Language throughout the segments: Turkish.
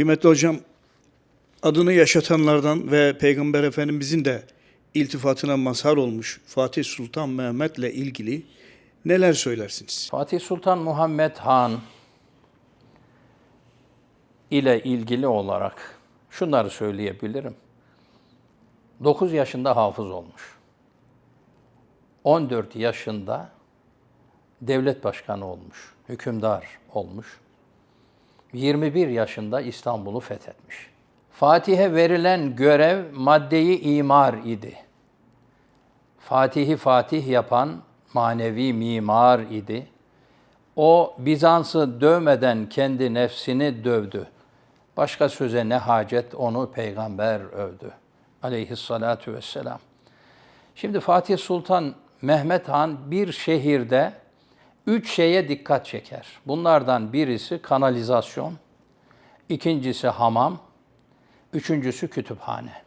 Kıymetli hocam, adını yaşatanlardan ve Peygamber Efendimizin de iltifatına mazhar olmuş Fatih Sultan Mehmet'le ilgili neler söylersiniz? Fatih Sultan Muhammed Han ile ilgili olarak şunları söyleyebilirim. 9 yaşında hafız olmuş. 14 yaşında devlet başkanı olmuş, hükümdar olmuş. 21 yaşında İstanbul'u fethetmiş. Fatih'e verilen görev maddeyi imar idi. Fatih'i Fatih yapan manevi mimar idi. O Bizans'ı dövmeden kendi nefsini dövdü. Başka söze ne hacet onu peygamber övdü. Aleyhissalatu vesselam. Şimdi Fatih Sultan Mehmet Han bir şehirde üç şeye dikkat çeker. Bunlardan birisi kanalizasyon, ikincisi hamam, üçüncüsü kütüphane.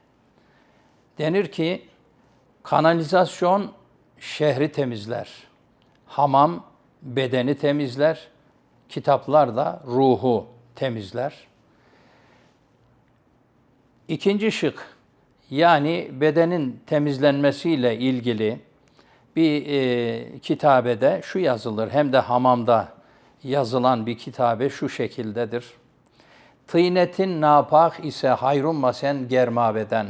Denir ki kanalizasyon şehri temizler. Hamam bedeni temizler. Kitaplar da ruhu temizler. İkinci şık yani bedenin temizlenmesiyle ilgili bir e, kitabede şu yazılır hem de hamamda yazılan bir kitabe şu şekildedir. Tıynetin napak ise hayrun masen germabeden.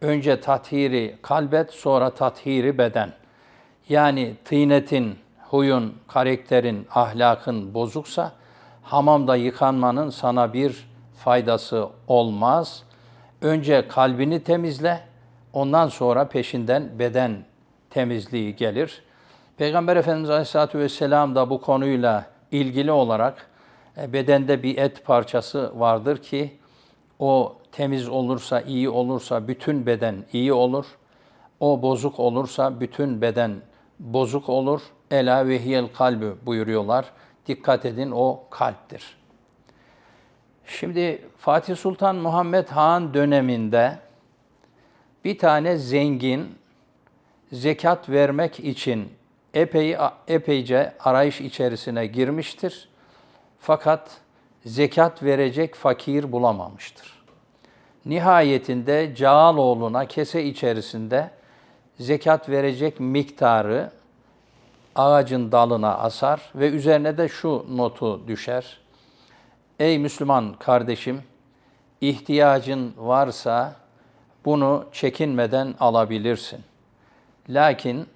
Önce tathiri kalbet sonra tathiri beden. Yani tıynetin, huyun, karakterin, ahlakın bozuksa hamamda yıkanmanın sana bir faydası olmaz. Önce kalbini temizle, ondan sonra peşinden beden temizliği gelir. Peygamber Efendimiz Aleyhisselatü Vesselam da bu konuyla ilgili olarak e, bedende bir et parçası vardır ki o temiz olursa, iyi olursa bütün beden iyi olur. O bozuk olursa bütün beden bozuk olur. Ela ve hiyel kalbü buyuruyorlar. Dikkat edin o kalptir. Şimdi Fatih Sultan Muhammed Han döneminde bir tane zengin zekat vermek için epey epeyce arayış içerisine girmiştir. Fakat zekat verecek fakir bulamamıştır. Nihayetinde Cağaloğlu'na kese içerisinde zekat verecek miktarı ağacın dalına asar ve üzerine de şu notu düşer. Ey Müslüman kardeşim, ihtiyacın varsa bunu çekinmeden alabilirsin. Lakin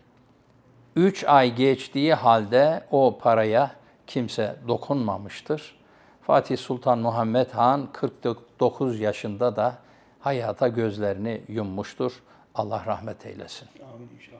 üç ay geçtiği halde o paraya kimse dokunmamıştır. Fatih Sultan Muhammed Han 49 yaşında da hayata gözlerini yummuştur. Allah rahmet eylesin. Amin inşallah.